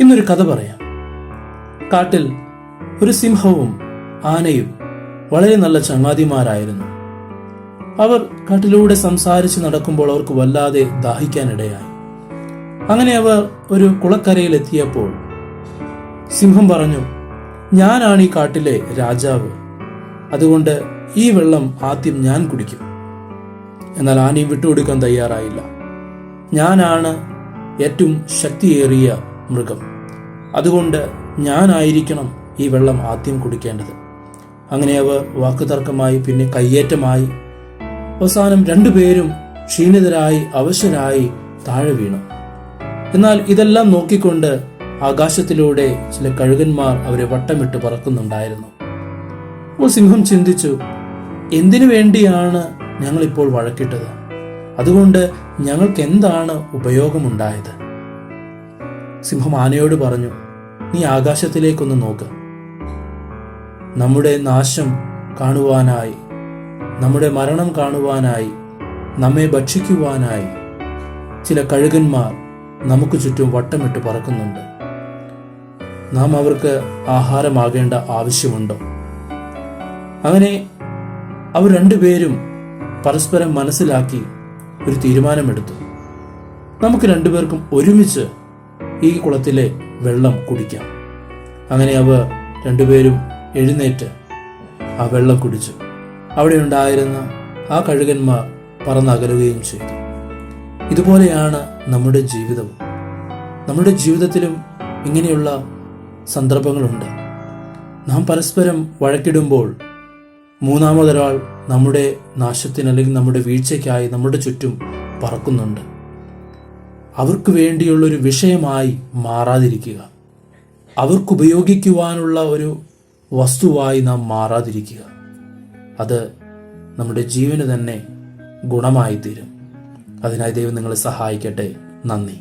ഇന്നൊരു കഥ പറയാം. കാട്ടിൽ ഒരു സിംഹവും ആനയും വളരെ നല്ല ചങ്ങാതിമാരായിരുന്നു. അവർ കാട്ടിലൂടെ സംസാരിച്ച് നടക്കുമ്പോൾ അവർക്ക് വല്ലാതെ ദാഹിക്കാനിടയായി. അങ്ങനെ അവർ ഒരു കുളക്കരയിൽ എത്തിയപ്പോൾ സിംഹം പറഞ്ഞു ഞാനാണ് ഈ കാട്ടിലെ രാജാവ്. അതുകൊണ്ട് ഈ വെള്ളം ആദ്യം ഞാൻ കുടിക്കും. എന്നാൽ ആനയും വിട്ടുകൊടുക്കാൻ തയ്യാറായില്ല. ഞാനാണ് ഏറ്റവും ശക്തിയേറിയ മൃഗം. അതുകൊണ്ട് ഞാനായിരിക്കണം ഈ വെള്ളം ആദ്യം കുടിക്കേണ്ടത്. അങ്ങനെ അവർ വാക്കുതർക്കമായി പിന്നെ കയ്യേറ്റമായി അവസാനം രണ്ടുപേരും ക്ഷീണിതരായി അവശരായി താഴെ വീണു. എന്നാൽ ഇതെല്ലാം നോക്കിക്കൊണ്ട് ആകാശത്തിലൂടെ ചില കഴുകന്മാർ അവരെ വട്ടമിട്ട് പറക്കുന്നുണ്ടായിരുന്നു. അപ്പോൾ സിംഹം ചിന്തിച്ചു എന്തിനു വേണ്ടിയാണ് ഞങ്ങളിപ്പോൾ വഴക്കിട്ടത്? അതുകൊണ്ട് ഞങ്ങൾക്ക് എന്താണ് ഉപയോഗമുണ്ടായത്? സിംഹം ആനയോട് പറഞ്ഞു നീ ആകാശത്തിലേക്കൊന്ന് നോക്ക്. നമ്മുടെ നാശം കാണുവാനായി നമ്മുടെ മരണം കാണുവാനായി നമ്മെ ഭക്ഷിക്കുവാനായി ചില കഴുകന്മാർ നമുക്ക് ചുറ്റും വട്ടമിട്ട് പറക്കുന്നുണ്ട്. നാം അവർക്ക് ആഹാരമാകേണ്ട ആവശ്യമുണ്ടോ? അങ്ങനെ അവർ രണ്ടുപേരും പരസ്പരം മനസ്സിലാക്കി ഒരു തീരുമാനമെടുത്തു. നമുക്ക് രണ്ടുപേർക്കും ഒരുമിച്ച് ഈ കുളത്തിലെ വെള്ളം കുടിക്കാം. അങ്ങനെ അവർ രണ്ടുപേരും എഴുന്നേറ്റ് ആ വെള്ളം കുടിച്ചു. അവിടെ ഉണ്ടായിരുന്ന ആ കഴുകന്മാർ പറന്നകലുകയും ചെയ്തു. ഇതുപോലെയാണ് നമ്മുടെ ജീവിതവും. നമ്മുടെ ജീവിതത്തിലും ഇങ്ങനെയുള്ള സന്ദർഭങ്ങളുണ്ട്. നാം പരസ്പരം വഴക്കിടുമ്പോൾ മൂന്നാമതൊരാൾ നമ്മുടെ നാശത്തിന് അല്ലെങ്കിൽ നമ്മുടെ വീഴ്ചയ്ക്കായി നമ്മുടെ ചുറ്റും പറക്കുന്നുണ്ട്. അവർക്ക് വേണ്ടിയുള്ളൊരു വിഷയമായി മാറാതിരിക്കുക. അവർക്ക് ഉപയോഗിക്കുവാനുള്ള ഒരു വസ്തുവായി നാം മാറാതിരിക്കുക. അത് നമ്മുടെ ജീവന് തന്നെ ഗുണമായി തീരും അതിനായി ദൈവം നിങ്ങളെ സഹായിക്കട്ടെ. നന്ദി.